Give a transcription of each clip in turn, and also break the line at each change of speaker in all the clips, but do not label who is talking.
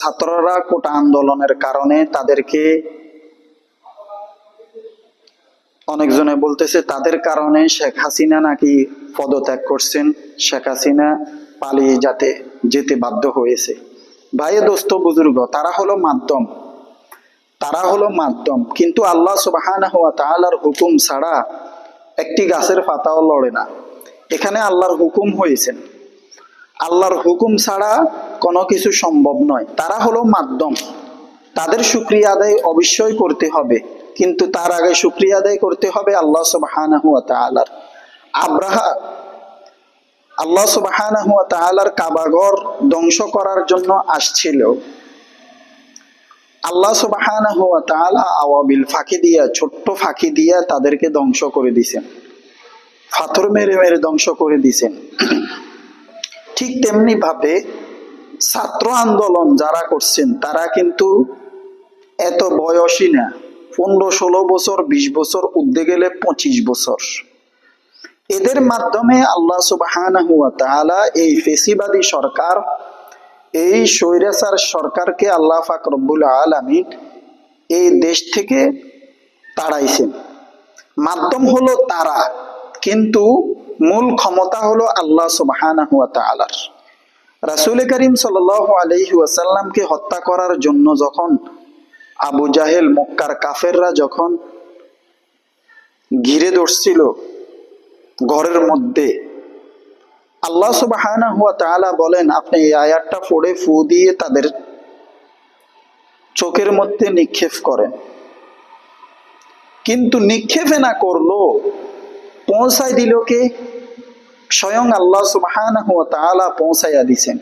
ছাত্ররা কোটা আন্দোলনের কারণে তাদেরকে অনেকজনে বলতেছে, তাদের কারণে শেখ হাসিনা নাকি পদত্যাগ করছেন। শেখ হাসিনা পালিয়ে যাতে, যেতে বাধ্য হয়েছে। ভাইয়ে দোস্ত, বুজুর্গ, তারা হলো মাধ্যম। তারা হলো মাধ্যম। কিন্তু আল্লাহ সুবাহানা হওয়া হুকুম ছাড়া একটি গাছের পাতাও লড়ে না। এখানে আল্লাহর হুকুম হয়েছেন আল্লাহর হুকুম ছাড়া কোনো কিছু সম্ভব নয়। তারা হলো মাধ্যম। তাদের শুক্রিয়া আদায় অবশ্যই করতে হবে। কিন্তু তার আগে শুক্রিয়া আদায় করতে হবে আল্লাহ সুবাহানাহু ওয়া তাআলার। আব্রাহা, আল্লাহ সুবাহানাহু ওয়া তাআলার কাবাগর ধ্বংস করার জন্য আসছিল। আল্লাহ তাআলা আওয়াবিল ফাঁকি দিয়া, ছোট্ট ফাঁকি দিয়া তাদেরকে ধ্বংস করে দিছেন। পাথর মেরে মেরে ধ্বংস করে দিছেন। ঠিক তেমনি ভাবে ছাত্র আন্দোলন যারা করছেন, তারা কিন্তু এত বয়সী না। পনেরো, ষোলো বছর, বিশ বছর উদ্দে গেলে পঁচিশ বছর। এদের মাধ্যমে আল্লাহ সুবাহানাহু ওয়া তাআলা এই ফেসিবাদী সরকার, এই স্বৈরাচার সরকারকে আল্লাহ ফাকরবুল আলামিন এই দেশ থেকে তাড়াইছেন। মাধ্যম হলো তারা। কিন্তু মূল ক্ষমতা হলো আল্লাহ তাআলার। রাসূল করিম সাল্লাল্লাহু আলাইহি ওয়াসাল্লামকে হত্যা করার জন্য যখন আবু জাহেল মক্কার কাফেররা যখন ঘিরে ধরছিল ঘরের মধ্যে, আল্লাহ সুবহানাহু ওয়া তাআলা বলেন, আপনি এই আয়াতটা পড়ে ফু দিয়ে তাদের চোখের মধ্যে নিক্ষেপ করেন। কিন্তু নিক্ষেপে না করল পৌঁছাই দিল কে? স্বয়ং আল্লাহ সুবহানাহু ওয়া তাআলা পৌঁছাইয়া দিছেন।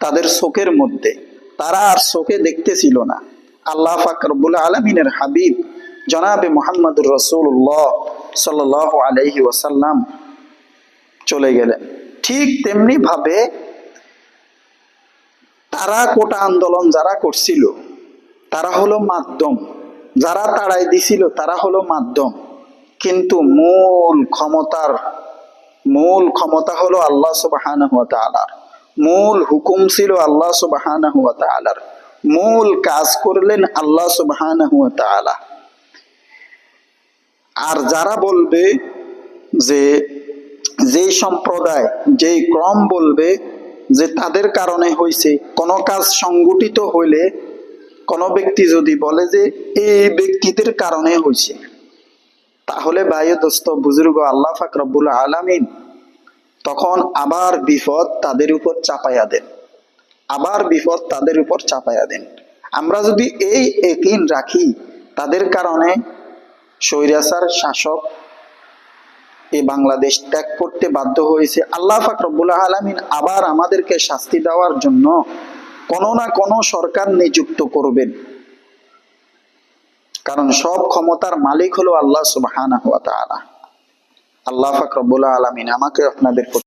তাদের শোকের মধ্যে। তারা আর চোখে দেখতেছিল না। আল্লাহ পাক রব্বুল আলামিনের হাবিব জনাবে মুহাম্মদুর রাসূলুল্লাহ সাল্লাল্লাহু আলাইহি ওয়াসাল্লাম চলে গেলেন। ঠিক তেমনি ভাবে তারা কোটা আন্দোলন যারা করছিল, তারা হলো মাধ্যম। যারা তাড়াই দিছিল, তারা হলো মাধ্যম। কিন্তু মূল ক্ষমতার, মূল ক্ষমতা হলো আল্লাহ সুবহানাহু ওয়া তাআলার। মূল হুকুম ছিল আল্লাহ সুবহানাহু ওয়া তাআলার। মূল কাজ করলেন আল্লাহ সুবহানাহু ওয়া তাআলা। আর যারা বলবে যে যেই সম্প্রদায় যেই ক্রম বলবে যে তাদের কারণে হয়েছে কোনো কাজ সংগঠিত হইলে কোনো ব্যক্তি যদি বলে যে এই ব্যক্তিদের কারণে হয়েছে তাহলে ভাই দোস্ত, বুজুর্গ আল্লাহ ফাক রব্বুল আলামিন তখন আবার বিপদ তাদের উপর চাপাইয়া দেন। আবার বিপদ তাদের উপর চাপাইয়া দেন। আমরা যদি এই একিন রাখি, তাদের কারণে স্বৈরাচার শাসক এই বাংলাদেশ ত্যাগ করতে বাধ্য হয়েছে। আল্লাহ ফাক রব্বুল আলামিন আবার আমাদেরকে শাস্তি দেওয়ার জন্য কোনো না কোনো সরকার নিযুক্ত করবেন। কারণ সব ক্ষমতার মালিক হলো আল্লাহ সুবাহ আল্লাহ ফাকরবুল্লাহ আলামিন আমাকে আপনাদের